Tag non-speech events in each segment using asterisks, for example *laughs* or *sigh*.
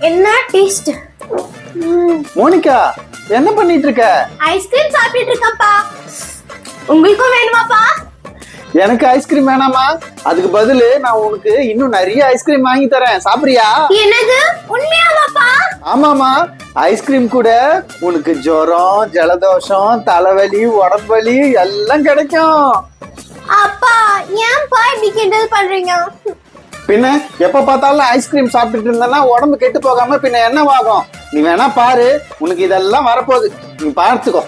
என்ன taste Monica என்ன பண்ணிட்டு இருக்க ஐஸ்கிரீம் சாப்பிட்டுட்டு இருக்கேன்ப்பா உங்களுக்கும் வேணுமாப்பா? எனக்கு ஐஸ்கிரீம் வேணாமா அதுக்கு பதிலு நான் உனக்கு இன்னும் நிறைய ஐஸ்கிரீம் வாங்கி தரேன். சாப்பிடுறியா? என்னது? உண்மையாவாப்பா? ஆமாமா ஐஸ்கிரீம் கூட உனக்கு ஜுரம் ஜலதோஷம் தலைவலி உடம்பு வலி எல்லாம் கிடைக்கும். அப்பா ஏன்ப்பா இப்படி கிண்டல் பண்றீங்க? பின்ன எப்ப பார்த்தாலும் ஐஸ்கிரீம் சாப்பிட்டுட்டு இருந்தேன்னா உடம்பு கெட்டு போகாம பின்ன என்னவாகும்? நீ வேணா பாரு. உனக்கு இதெல்லாம் வரப்போகுது. நீ பார்த்துக்கோ.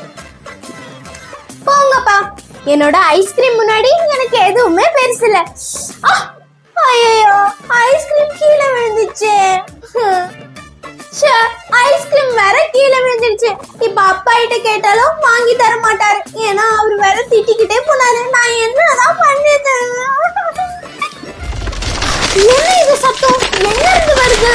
போங்கப்பா. என்னோட ஐஸ்கிரீம் முன்னாடி எனக்கு எதுவுமே பெருசு இல்ல ஐயோ ஐஸ்கிரீம் கீழே விழுந்துச்சு ஐஸ்கிரீம் வேற கீழே விழுந்துருச்சு. இப்ப அப்பா கிட்ட கேட்டாலும் வாங்கி தர மாட்டாரு ஏன்னா அவர் வேற திட்டிக்கிட்டே போனாரு. நான் என்னதான் பண்ணது என்ன இது சத்தம்? எங்க இருந்து வருது?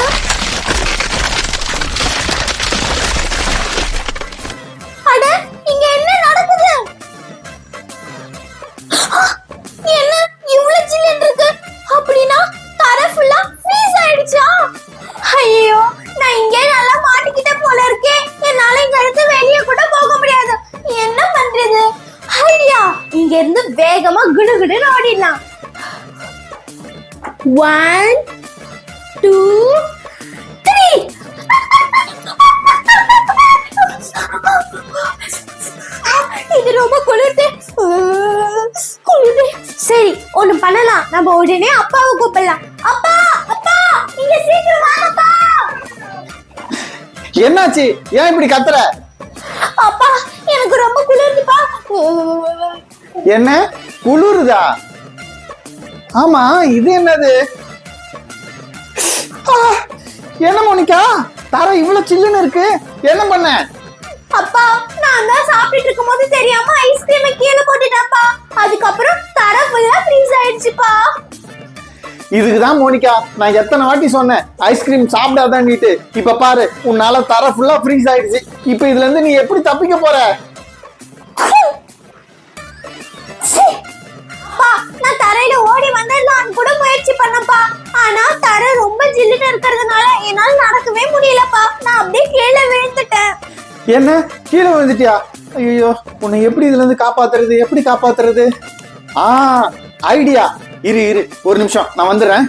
அட இங்க என்ன நடக்குது? என்ன? இவ்வளவு சில்லுன்னு இருக்கு. அப்படின்னா தரை ஃபுல்லா ஃப்ரீஸ் ஆயிடுச்சா? ஐயோ நான் இங்கே நல்லா மாட்டிக்கிட்ட போல இருக்கே. என்னால இங்க இருந்து வெளியே கூட போக முடியாது. என்ன பண்றது? ஐடியா இங்க இருந்து வேகமா குடுகுடுன்னு ஓடிடலாம். ஒன் டூ த்ரீ இது ரொம்ப குளிர்து குளிர்து சரி ஒண்ணு பண்ணலாம். நம்ம உடனே அப்பாவை கூப்பிடலாம். அப்பா அப்பா நீங்க சீக்கிரம் வாங்கப்பா. என்னாச்சு? ஏன் இப்படி கத்துற? அப்பா எனக்கு ரொம்ப குளிர்துப்பா என்ன? குளிருதா? ஆமா இது என்னது? என்ன மோனிகா? தர இவ்வளவு சில்லுன்னு இருக்கு. என்ன பண்ண? அப்பா நான் தான் சாப்பிட்டுட்டு இருக்கும்போது தெரியாம ஐஸ்கிரீமை கீழே போட்டுட்டேன்ப்பா. அதுக்கப்புறம் தர ஃபுல்லா ஃப்ரீஸ் ஆயிடுச்சுப்பா. இதுக்கு தான் மோனிகா நான் எத்தனை வாட்டி சொன்னேன் ஐஸ்கிரீம் சாப்பிடாதான்னுட்டு. இப்ப பாரு உன்னால தர ஃபுல்லா ஃப்ரீஸ் ஆயிடுச்சு. இப்ப இதுல இருந்து நீ எப்படி தப்பிக்க போற? கீழே விழுந்துட்டேன். என்ன? கீழே விழுந்துட்டியா? ஐயோ உன்னை எப்படி இதுல இருந்து காப்பாத்துறது? எப்படி காப்பாத்துறது? ஆ ஐடியா. இரு இரு ஒரு நிமிஷம் நான் வந்துடுறேன்.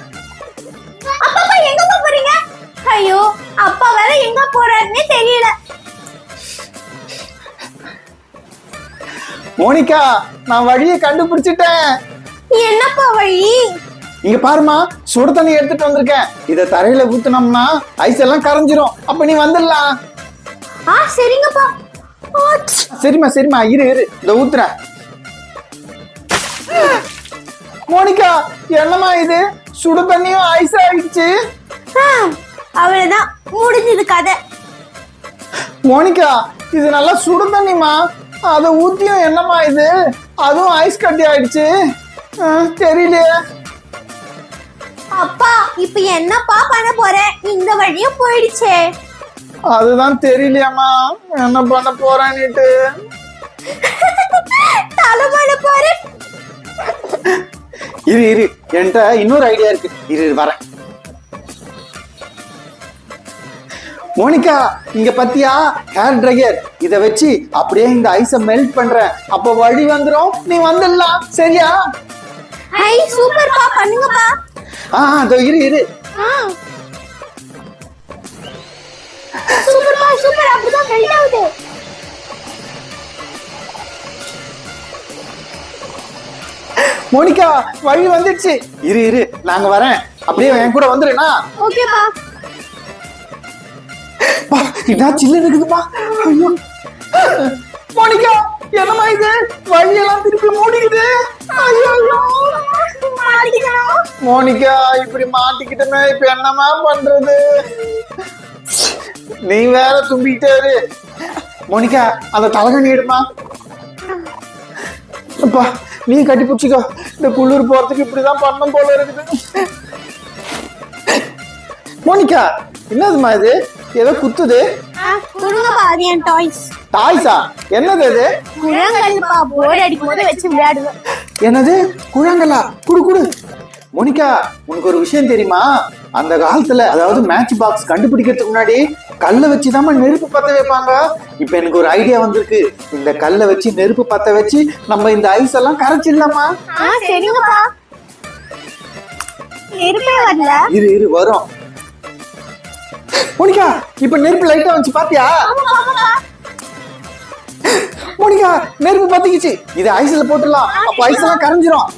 அப்பா எங்கப்பா போறீங்க? ஐயோ அப்பா வேற எங்க போறாருன்னே தெரியல. மோனிகா நான் வழியை கண்டுபிடிச்சிட்டேன். என்னப்பா வழி? இங்க பாருமா சுடு தண்ணி எடுத்துட்டு வந்திருக்கேன். இத தரையில ஊத்துனோம்னா ஐஸ் எல்லாம் கரைஞ்சிரும். அப்ப நீ வந்துடலாம். ஆ சரிங்கப்பா. சரிம்மா சரிம்மா இரு இரு. இந்த ஊத்துறேன் மோனிகா என்னம்மா இது? சுடு தண்ணியும் ஐஸ் ஆயிடுச்சு. அவ்வளவுதான். முடிஞ்சது கதை. மோனிகா இது நல்லா சுடு தண்ணிமா அதை ஊத்தியும் என்னம்மா இது? அதுவும் ஐஸ் கட்டி ஆயிடுச்சு. தெரியலையே. அப்பா இப்ப என்னப்பா பண்ண போற? இந்த வழியும் போயிடுச்சே. அதுதான் தெரியலையாம்மா. என்ன பண்ண போறான்னுட்டு. *laughs* தலைமலை பாரு இரு இரு. என்கிட்ட இன்னொரு ஐடியா இருக்கு. இரு இரு, வரேன். மோனிகா இங்க பத்தியா? ஹேர் ட்ரையர் இத வச்சு அப்படியே இந்த ஐஸ மெல்ட் பண்றேன். அப்ப வழி வந்துரும். நீ வந்துடலாம். சரியா? ஹை சூப்பர்ப்பா பண்ணுங்கப்பா. ஆ அதோ இரு இரு. ஆ. சூப்பர்ப்பா சூப்பர். அப்படிதான் ஆகுது. மோனிகா வழி வந்துடுச்சு. இரு இரு. நாங்க வரேன். அப்படியே என் கூட வந்துருனா ஓகேப்பா. என்ன சில்ல இருக்குதுப்பா? ஐயோ. மோனிகா என்னம்மா இது? வழியெல்லாம் திருப்பி மூடிக்குது. ஐயோ மோனிகா. இப்படி மாட்டிக்கிட்டமே இப்ப என்னம்மா பண்றது? நீ வேற தும்பிக்கிட்டே இரு. மோனிகா அந்த தலகணி எடுமா. அப்பா நீ கட்டி பிடிச்சிக்கோ. இந்த குளிர் போறதுக்கு இப்படிதான் பண்ணணும் போல இருக்குது. மோனிகா என்னதுமா இது? ஏதோ குத்துது. கொடுங்கப்பா அது என் டாய்ஸ் டாய்ஸா என்னது இது குழங்கல்ப்பா போர் அடிக்கும் போது வச்சு விளையாடுவேன். என்னது? குழங்கலா குடு குடு. மோனிகா உனக்கு ஒரு விஷயம் தெரியுமா? அந்த காலத்துல அதாவது மேட்ச் பாக்ஸ் கண்டுபிடிக்கிறதுக்கு முன்னாடி கல்லை வச்சு நெருப்பு பத்த வைப்பாங்க. இப்ப எனக்கு ஒரு ஐடியா வந்திருக்கு. இந்த கல்லை வச்சு நெருப்பு பத்த வச்சு நம்ம இந்த ஐஸ் எல்லாம் கரைச்சிடலாமா? இரு இரு வரும். மோனிகா இப்ப நெருப்பு லைட்டா வச்சு பாத்தியா? மோனிகா நெருப்பு பத்திக்கிச்சு. இது ஐஸ்ல போட்டுடலாம். அப்ப ஐஸ் எல்லாம் கரைஞ்சிரும்.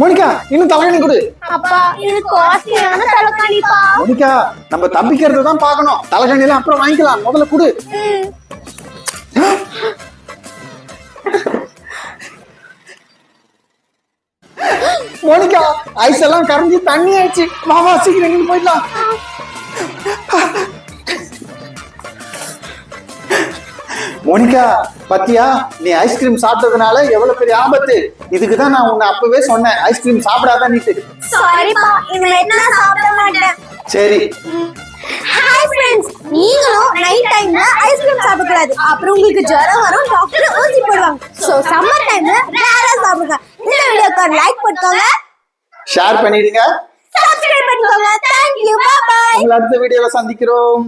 மோனிகா இன்னும் தலையணி கொடு. மோனிகா நம்ம தப்பிக்கிறத தான் பார்க்கணும். தலைகணிலாம் அப்புறம் வாங்கிக்கலாம். முதல்ல கொடு. மோனிகா ஐஸ் எல்லாம் கரைஞ்சி தண்ணி ஆயிடுச்சு. வா சீக்கிரம் போயிடலாம். மோனிகா பாத்தியா? நீ ஐஸ்கிரீம் சாப்பிட்டதுனால எவ்வளவு பெரிய ஆபத்து? இதுக்கு தான் நான் உன்னை அப்பவே சொன்னேன். ஐஸ்கிரீம் சாப்பிடாதான் நீட்டு. சாரிப்பா இனிமேட்டு நான் சாப்பிட மாட்டேன். சரி. ஹாய் ஃப்ரெண்ட்ஸ் நீங்களும் நைட் டைம்ல ஐஸ்கிரீம் சாப்பிடக்கூடாது. அப்புறம் உங்களுக்கு ஜுரம் வரும் டாக்டர் ஊசி போடுவாங்க. சோ சம்மர் டைம்ல ரேரா சாப்பிடுங்க. இந்த வீடியோக்கு லைக் போட்டுக்கோங்க. ஷேர் பண்ணிடுங்க. சப்ஸ்கிரைப் பண்ணிக்கோங்க. தேங்க் யூ பை பை அடுத்த வீடியோல சந்திக்கிறோம்.